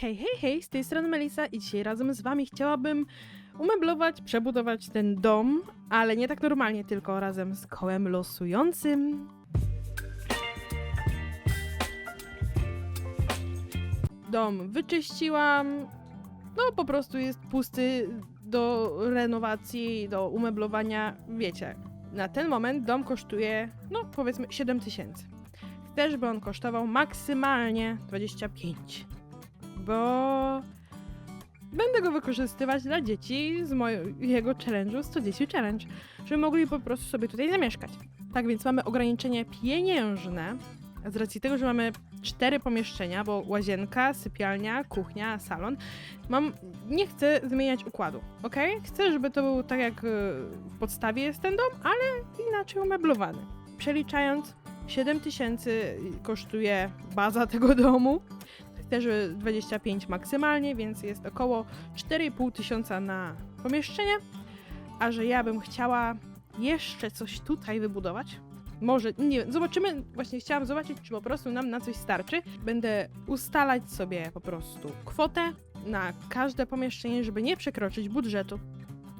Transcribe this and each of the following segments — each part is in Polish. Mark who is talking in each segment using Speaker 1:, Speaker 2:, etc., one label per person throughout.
Speaker 1: Hej, hej, hej, z tej strony Melisa i dzisiaj razem z wami chciałabym umeblować, przebudować ten dom, ale nie tak normalnie, tylko razem z kołem losującym. Dom wyczyściłam, no po prostu jest pusty do renowacji, do umeblowania, wiecie. Na ten moment dom kosztuje, no powiedzmy 7 tysięcy. Chcę, żeby on kosztował maksymalnie 25 bo będę go wykorzystywać dla dzieci z mojego challenge'u 100 dzieci challenge, żeby mogli po prostu sobie tutaj zamieszkać. Tak więc mamy ograniczenie pieniężne z racji tego, że mamy cztery pomieszczenia, bo łazienka, sypialnia, kuchnia, salon. Mam, nie chcę zmieniać układu, ok? Chcę, żeby to był tak jak y, w podstawie jest ten dom, ale inaczej umeblowany. Przeliczając, 7 tysięcy kosztuje baza tego domu, też 25 maksymalnie, więc jest około 4,5 tysiąca na pomieszczenie. A że ja bym chciała jeszcze coś tutaj wybudować, może, nie zobaczymy, właśnie chciałam zobaczyć, czy po prostu nam na coś starczy. Będę ustalać sobie po prostu kwotę na każde pomieszczenie, żeby nie przekroczyć budżetu.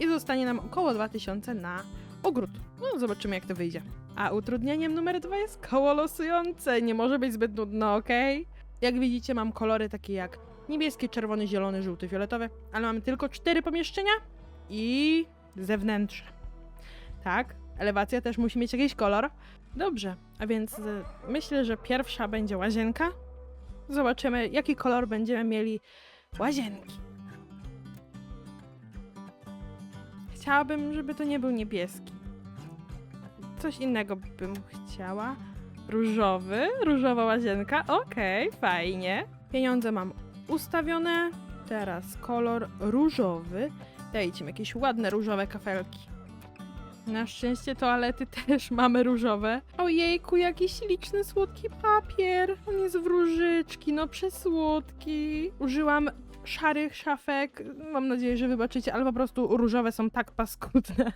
Speaker 1: I zostanie nam około 2000 na ogród. No, zobaczymy, jak to wyjdzie. A utrudnieniem numer dwa jest koło losujące. Nie może być zbyt nudno, ok? Jak widzicie, mam kolory takie jak niebieski, czerwony, zielony, żółty, fioletowy, ale mamy tylko cztery pomieszczenia i zewnętrzne. Tak, elewacja też musi mieć jakiś kolor. Dobrze, a więc y, myślę, że pierwsza będzie łazienka. Zobaczymy, jaki kolor będziemy mieli łazienki. Chciałabym, żeby to nie był niebieski. Coś innego bym chciała. Różowy, różowa łazienka. Okej, fajnie. Pieniądze mam ustawione. Teraz kolor różowy. Dajcie mi jakieś ładne różowe kafelki. Na szczęście toalety też mamy różowe. Ojejku, jaki śliczny, słodki papier. On jest w różyczki, no przesłodki. Użyłam szarych szafek. Mam nadzieję, że wybaczycie, ale po prostu różowe są tak paskudne.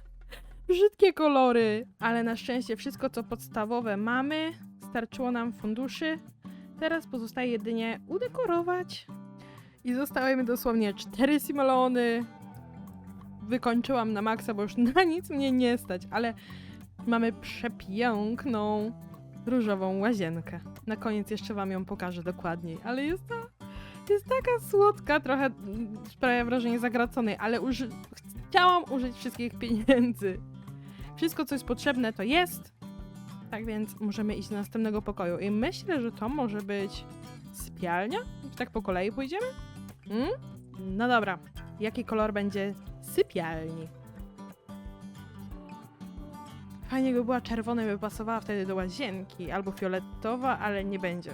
Speaker 1: Brzydkie kolory, ale na szczęście wszystko co podstawowe mamy. Starczyło nam funduszy. Teraz pozostaje jedynie udekorować. I zostały mi dosłownie cztery simulony. Wykończyłam na maksa, bo już na nic mnie nie stać, ale mamy przepiękną różową łazienkę. Na koniec jeszcze wam ją pokażę dokładniej, ale jest ta, jest taka słodka, trochę mm, sprawia wrażenie zagraconej, ale uży chciałam użyć wszystkich pieniędzy. Wszystko, co jest potrzebne, to jest. Tak więc możemy iść do następnego pokoju. I myślę, że to może być sypialnia? Czy tak po kolei pójdziemy? Hmm? No dobra. Jaki kolor będzie sypialni? Fajnie by była czerwona i by pasowała wtedy do łazienki. Albo fioletowa, ale nie będzie.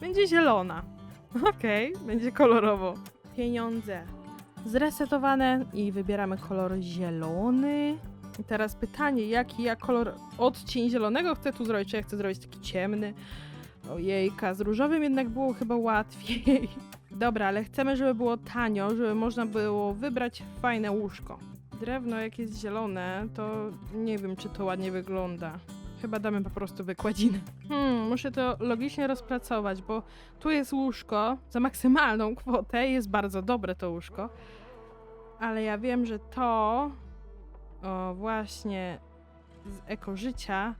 Speaker 1: Będzie zielona. Okej, będzie kolorowo. Pieniądze zresetowane i wybieramy kolor zielony. I teraz pytanie, jaki ja kolor odcień zielonego chcę tu zrobić? Czy ja chcę zrobić taki ciemny? Ojejka, z różowym jednak było chyba łatwiej. Dobra, ale chcemy, żeby było tanio, żeby można było wybrać fajne łóżko. Drewno jak jest zielone, to nie wiem, czy to ładnie wygląda. Chyba damy po prostu wykładzinę. Hmm, muszę to logicznie rozpracować, bo tu jest łóżko za maksymalną kwotę, jest bardzo dobre to łóżko. Ale ja wiem, że to o właśnie z ekożycia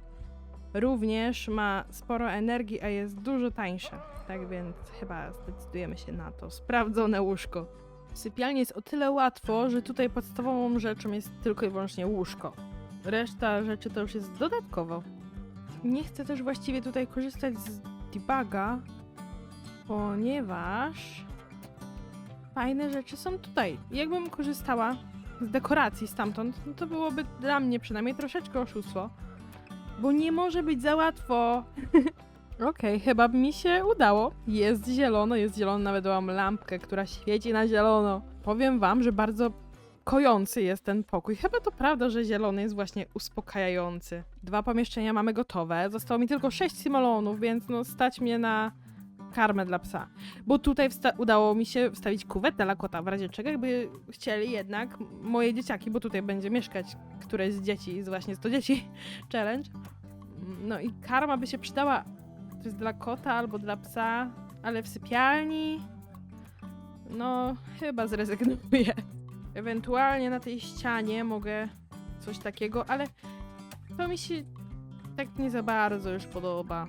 Speaker 1: również ma sporo energii, a jest dużo tańsze. Tak więc chyba zdecydujemy się na to. Sprawdzone łóżko. W sypialni jest o tyle łatwo, że tutaj podstawową rzeczą jest tylko i wyłącznie łóżko. Reszta rzeczy to już jest dodatkowo. Nie chcę też właściwie tutaj korzystać z debuga, ponieważ fajne rzeczy są tutaj. Jakbym korzystała z dekoracji stamtąd, no to byłoby dla mnie przynajmniej troszeczkę oszustwo. Bo nie może być za łatwo. Okej, chyba mi się udało. Jest zielono, jest zielono, nawet mam lampkę, która świeci na zielono. Powiem wam, że bardzo kojący jest ten pokój. Chyba to prawda, że zielony jest właśnie uspokajający. Dwa pomieszczenia mamy gotowe. Zostało mi tylko sześć simolonów, więc no stać mnie na karmę dla psa. Bo tutaj udało mi się wstawić kuwetę dla kota, w razie czego jakby chcieli jednak moje dzieciaki, bo tutaj będzie mieszkać któreś z dzieci, z właśnie 100 dzieci challenge. No i karma by się przydała. To jest dla kota albo dla psa, ale w sypialni no chyba zrezygnuję. Ewentualnie na tej ścianie mogę coś takiego, ale to mi się tak nie za bardzo już podoba.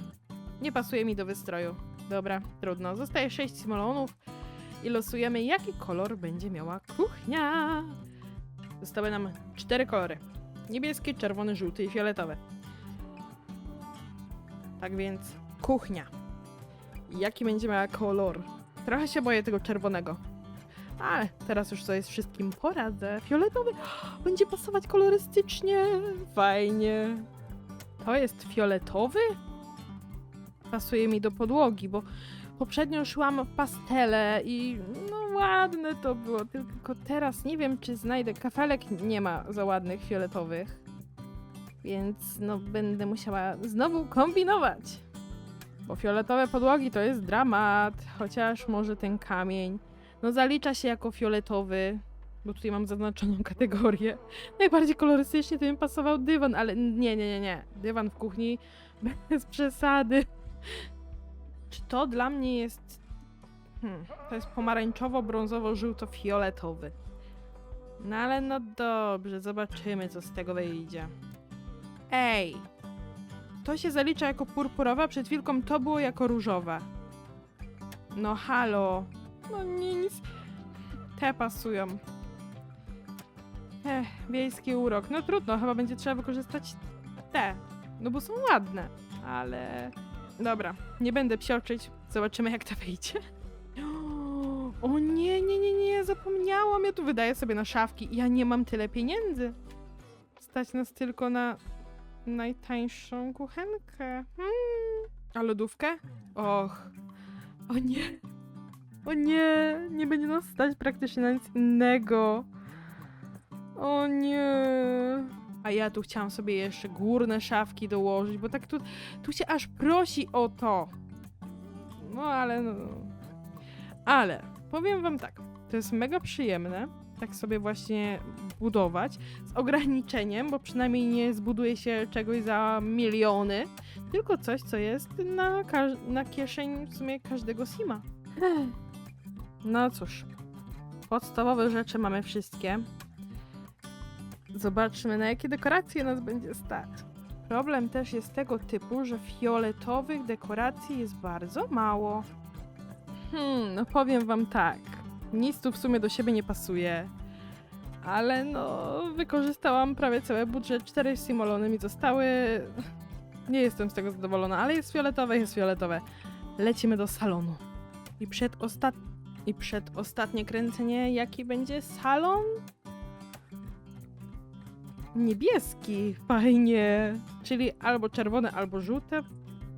Speaker 1: Nie pasuje mi do wystroju. Dobra, trudno. Zostaje 6 simolonów i losujemy, jaki kolor będzie miała kuchnia. Zostały nam cztery kolory. Niebieski, czerwony, żółty i fioletowy. Tak więc kuchnia. Jaki będzie miała kolor? Trochę się boję tego czerwonego. Ale teraz już sobie z wszystkim poradzę. Fioletowy będzie pasować kolorystycznie. Fajnie. To jest fioletowy? Pasuje mi do podłogi, bo poprzednio szłam w pastele i no ładne to było, tylko teraz nie wiem, czy znajdę. Kafelek nie ma za ładnych fioletowych, więc no będę musiała znowu kombinować. Bo fioletowe podłogi to jest dramat, chociaż może ten kamień. No zalicza się jako fioletowy, bo tutaj mam zaznaczoną kategorię. Najbardziej kolorystycznie to mi pasował dywan, ale nie, nie, nie, nie. Dywan w kuchni bez przesady. Czy to dla mnie jest... Hmm, to jest pomarańczowo-brązowo-żółto-fioletowy. No ale no dobrze, zobaczymy co z tego wyjdzie. Ej! To się zalicza jako purpurowa, przed chwilką to było jako różowe. No halo. No nie, nic. Te pasują. Ech, wiejski urok. No trudno, chyba będzie trzeba wykorzystać te. No bo są ładne, ale... Dobra, nie będę psioczyć. Zobaczymy jak to wyjdzie. O nie, nie, nie, nie, zapomniałam. Ja tu wydaję sobie na szafki. Ja nie mam tyle pieniędzy. Stać nas tylko na najtańszą kuchenkę. Hmm. A lodówkę? Och. O nie. O nie, nie będzie nas stać praktycznie na nic innego. O nie. A ja tu chciałam sobie jeszcze górne szafki dołożyć, bo tak tu, tu się aż prosi o to. No ale no. Ale powiem wam tak, to jest mega przyjemne tak sobie właśnie budować z ograniczeniem, bo przynajmniej nie zbuduje się czegoś za miliony, tylko coś, co jest na, na kieszeń w sumie każdego sima. No cóż, podstawowe rzeczy mamy wszystkie. Zobaczmy, na jakie dekoracje nas będzie stać. Problem też jest tego typu, że fioletowych dekoracji jest bardzo mało. Hmm, no powiem wam tak. Nic tu w sumie do siebie nie pasuje. Ale no, wykorzystałam prawie cały budżet. Cztery simolony mi zostały. Nie jestem z tego zadowolona, ale jest fioletowe, jest fioletowe. Lecimy do salonu. I przed ostat... I przed ostatnie kręcenie, jaki będzie salon? Niebieski, fajnie. Czyli albo czerwone, albo żółte.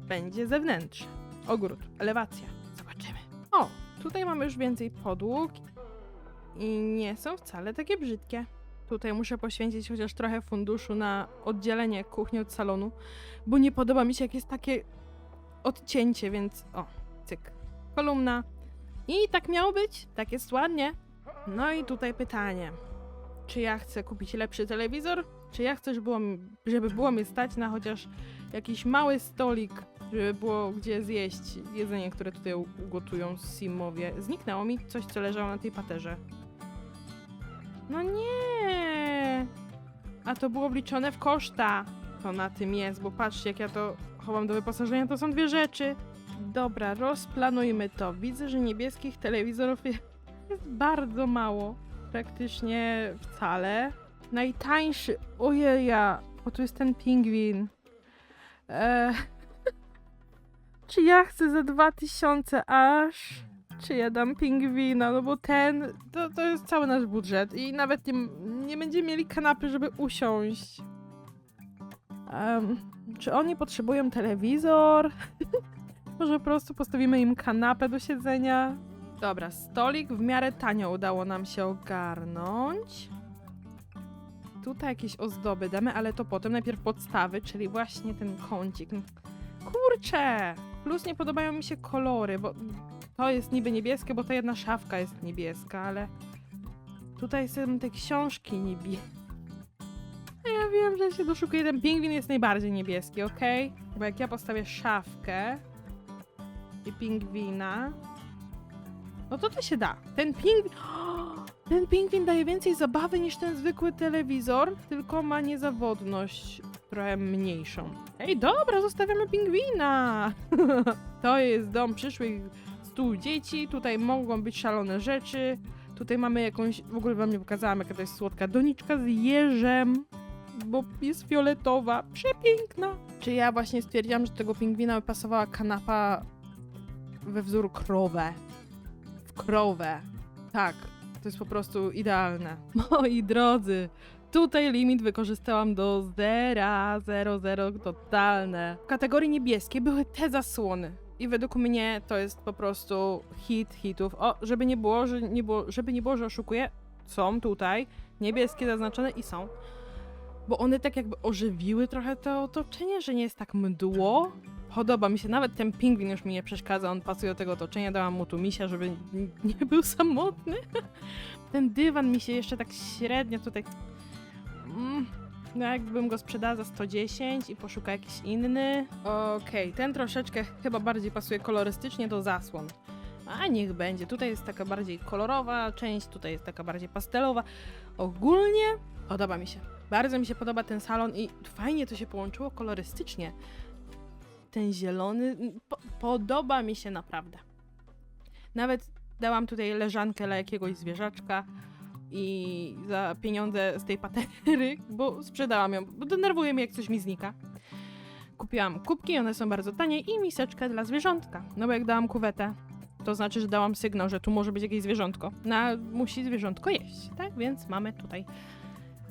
Speaker 1: Będzie zewnętrzne. Ogród, elewacja. Zobaczymy. O, tutaj mamy już więcej podłóg. I nie są wcale takie brzydkie. Tutaj muszę poświęcić chociaż trochę funduszu na oddzielenie kuchni od salonu, bo nie podoba mi się, jak jest takie odcięcie, więc o, cyk. Kolumna. I tak miało być, tak jest ładnie. No i tutaj pytanie. Czy ja chcę kupić lepszy telewizor? Czy ja chcę, żeby było, żeby było mi stać na chociaż jakiś mały stolik, żeby było gdzie zjeść jedzenie, które tutaj ugotują Simowie? Zniknęło mi coś, co leżało na tej paterze. No nie! A to było wliczone w koszta. To na tym jest, bo patrzcie, jak ja to chowam do wyposażenia, to są dwie rzeczy. Dobra, rozplanujmy to. Widzę, że niebieskich telewizorów je- jest bardzo mało. Praktycznie wcale. Najtańszy. Ojeja, o tu jest ten pingwin. Czy ja chcę za 2000 aż? Czy ja dam pingwina? No bo ten, to, to jest cały nasz budżet i nawet nie, nie będziemy mieli kanapy, żeby usiąść. Em, czy oni potrzebują telewizor? Może po prostu postawimy im kanapę do siedzenia? Dobra, stolik w miarę tanio udało nam się ogarnąć. Tutaj jakieś ozdoby damy, ale to potem najpierw podstawy, czyli właśnie ten kącik. Kurczę! Plus nie podobają mi się kolory, bo to jest niby niebieskie, bo ta jedna szafka jest niebieska, ale tutaj są te książki niebieskie. Ja wiem, że się doszukuję. Ten pingwin jest najbardziej niebieski, okej? Bo jak ja postawię szafkę i pingwina, No to to się da. Ten pingwin... Ten pingwin daje więcej zabawy niż ten zwykły telewizor, tylko ma niezawodność trochę mniejszą. Ej, dobra, zostawiamy pingwina! to jest dom przyszłych stu dzieci, tutaj mogą być szalone rzeczy. Tutaj mamy jakąś, w ogóle wam nie pokazałam, jaka to jest słodka doniczka z jeżem, bo jest fioletowa, przepiękna. Czy ja właśnie stwierdziłam, że tego pingwina by pasowała kanapa we wzór krowę? Krowę. Tak, to jest po prostu idealne. Moi drodzy, tutaj limit wykorzystałam do zera, zero, zero, totalne. W kategorii niebieskiej były te zasłony. I według mnie to jest po prostu hit hitów. O, żeby nie było, że nie było, żeby nie było, że oszukuję, są tutaj niebieskie zaznaczone i są. Bo one tak jakby ożywiły trochę to otoczenie, że nie jest tak mdło. Podoba mi się, nawet ten pingwin już mi nie przeszkadza, on pasuje do tego otoczenia, dałam mu tu misia, żeby nie był samotny. Ten dywan mi się jeszcze tak średnio tutaj... Mm, no jakbym go sprzedała za 110 i poszukała jakiś inny. Okej, ten troszeczkę chyba bardziej pasuje kolorystycznie do zasłon. A niech będzie. Tutaj jest taka bardziej kolorowa część, tutaj jest taka bardziej pastelowa. Ogólnie podoba mi się. Bardzo mi się podoba ten salon i fajnie to się połączyło kolorystycznie. Ten zielony po podoba mi się naprawdę. Nawet dałam tutaj leżankę dla jakiegoś zwierzaczka i za pieniądze z tej patery, bo sprzedałam ją, bo denerwuje mnie jak coś mi znika. Kupiłam kubki, one są bardzo tanie i miseczkę dla zwierzątka. No bo jak dałam kuwetę, to znaczy, że dałam sygnał, że tu może być jakieś zwierzątko. No, musi zwierzątko jeść, tak? Więc mamy tutaj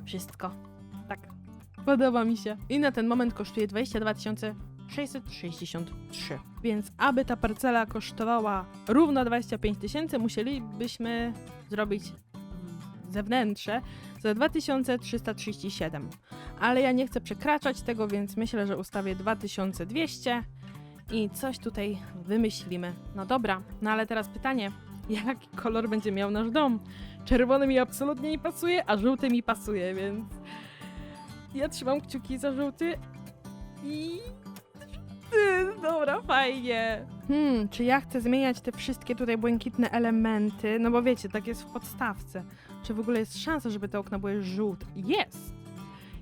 Speaker 1: wszystko. Tak. Podoba mi się. I na ten moment kosztuje 22 663. Więc aby ta parcela kosztowała równo 25 tysięcy, musielibyśmy zrobić zewnętrze za 2337. Ale ja nie chcę przekraczać tego, więc myślę, że ustawię 2200 i coś tutaj wymyślimy. No dobra, no ale teraz pytanie, jaki kolor będzie miał nasz dom? Czerwony mi absolutnie nie pasuje, a żółty mi pasuje, więc ja trzymam kciuki za żółty i... Dobra, fajnie. Hmm, czy ja chcę zmieniać te wszystkie tutaj błękitne elementy? No bo wiecie, tak jest w podstawce. Czy w ogóle jest szansa, żeby te okna były żółte? Jest!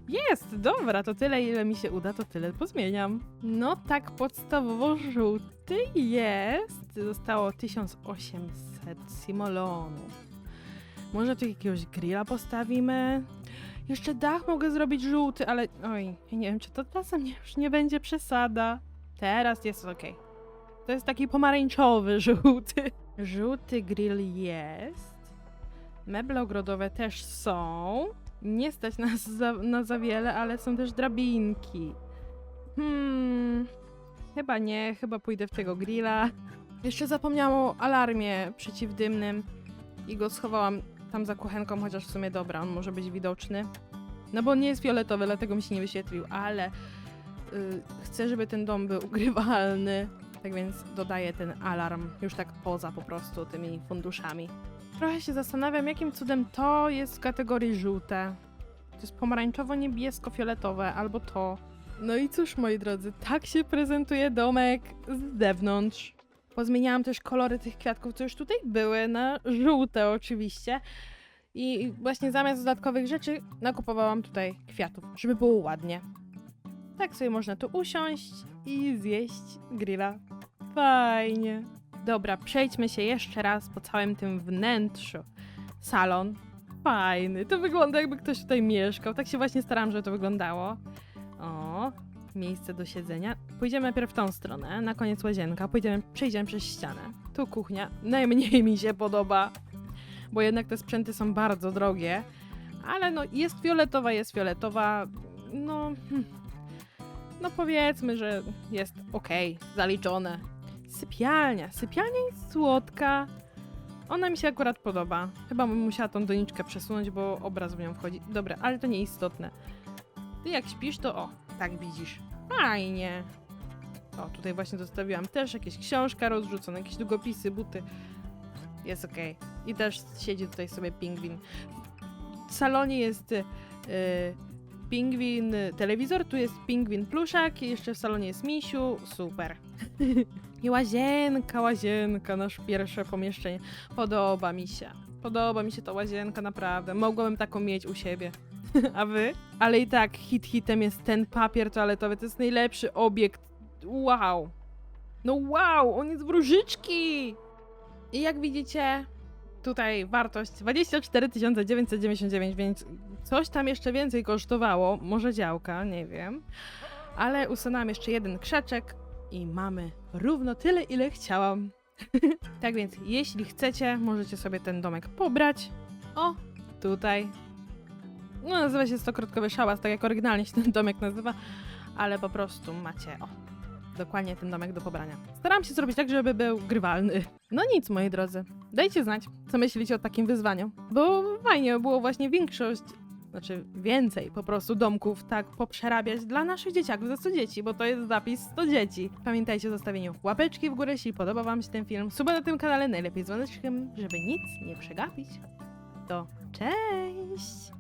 Speaker 1: Jest! Dobra, to tyle, ile mi się uda, to tyle pozmieniam. No tak, podstawowo żółty jest. Zostało 1800 simolonów. Może tu jakiegoś grilla postawimy? Jeszcze dach mogę zrobić żółty, ale oj, nie wiem, czy to czasem już nie będzie przesada. Teraz jest ok. To jest taki pomarańczowy żółty. Żółty grill jest. Meble ogrodowe też są. Nie stać nas za, na za wiele, ale są też drabinki. Hmm. Chyba nie, chyba pójdę w tego grilla. Jeszcze zapomniałam o alarmie przeciwdymnym i go schowałam tam za kuchenką, chociaż w sumie dobra, on może być widoczny. No bo nie jest fioletowy, dlatego mi się nie wyświetlił, ale y, chcę, żeby ten dom był ugrywalny, tak więc dodaję ten alarm już tak poza po prostu tymi funduszami. Trochę się zastanawiam, jakim cudem to jest w kategorii żółte. To jest pomarańczowo-niebiesko-fioletowe, albo to. No i cóż, moi drodzy, tak się prezentuje domek z zewnątrz. Pozmieniałam też kolory tych kwiatków, co już tutaj były, na żółte oczywiście. I właśnie zamiast dodatkowych rzeczy nakupowałam tutaj kwiatów, żeby było ładnie. Tak sobie można tu usiąść i zjeść grilla. Fajnie. Dobra, przejdźmy się jeszcze raz po całym tym wnętrzu. Salon. Fajny. To wygląda jakby ktoś tutaj mieszkał. Tak się właśnie starałam, żeby to wyglądało. O, miejsce do siedzenia. Pójdziemy najpierw w tą stronę, na koniec łazienka. Pójdziemy, przejdziemy przez ścianę. Tu kuchnia. Najmniej mi się podoba, bo jednak te sprzęty są bardzo drogie. Ale no, jest fioletowa, jest fioletowa. No, hmm. no powiedzmy, że jest okej, zaliczone. Sypialnia. Sypialnia jest słodka. Ona mi się akurat podoba. Chyba bym musiała tą doniczkę przesunąć, bo obraz w nią wchodzi. Dobra, ale to nieistotne. Ty jak śpisz, to o, tak widzisz. Fajnie. O, tutaj właśnie zostawiłam też jakieś książka rozrzucone, jakieś długopisy, buty. Jest okej. I też siedzi tutaj sobie pingwin. W salonie jest y, pingwin telewizor, tu jest pingwin pluszak, jeszcze w salonie jest misiu. Super. I łazienka, łazienka, nasze pierwsze pomieszczenie. Podoba mi się. Podoba mi się ta łazienka, naprawdę. Mogłabym taką mieć u siebie. A wy? Ale i tak hit hitem jest ten papier toaletowy. To jest najlepszy obiekt. Wow. No wow, on jest w różyczki. I jak widzicie, tutaj wartość 24 999, więc coś tam jeszcze więcej kosztowało. Może działka, nie wiem. Ale usunęłam jeszcze jeden krzaczek i mamy równo tyle, ile chciałam. tak więc, jeśli chcecie, możecie sobie ten domek pobrać. O, tutaj. No, nazywa się Stokrotkowy Szałas, tak jak oryginalnie się ten domek nazywa, ale po prostu macie, o, dokładnie ten domek do pobrania. Staram się zrobić tak, żeby był grywalny. No nic, moi drodzy. Dajcie znać, co myślicie o takim wyzwaniu, bo fajnie było właśnie większość znaczy więcej po prostu domków tak poprzerabiać dla naszych dzieciaków za 100 dzieci, bo to jest zapis 100 dzieci. Pamiętajcie o zostawieniu łapeczki w górę, jeśli podoba wam się ten film, suba na tym kanale, najlepiej z dzwoneczkiem, żeby nic nie przegapić. To cześć!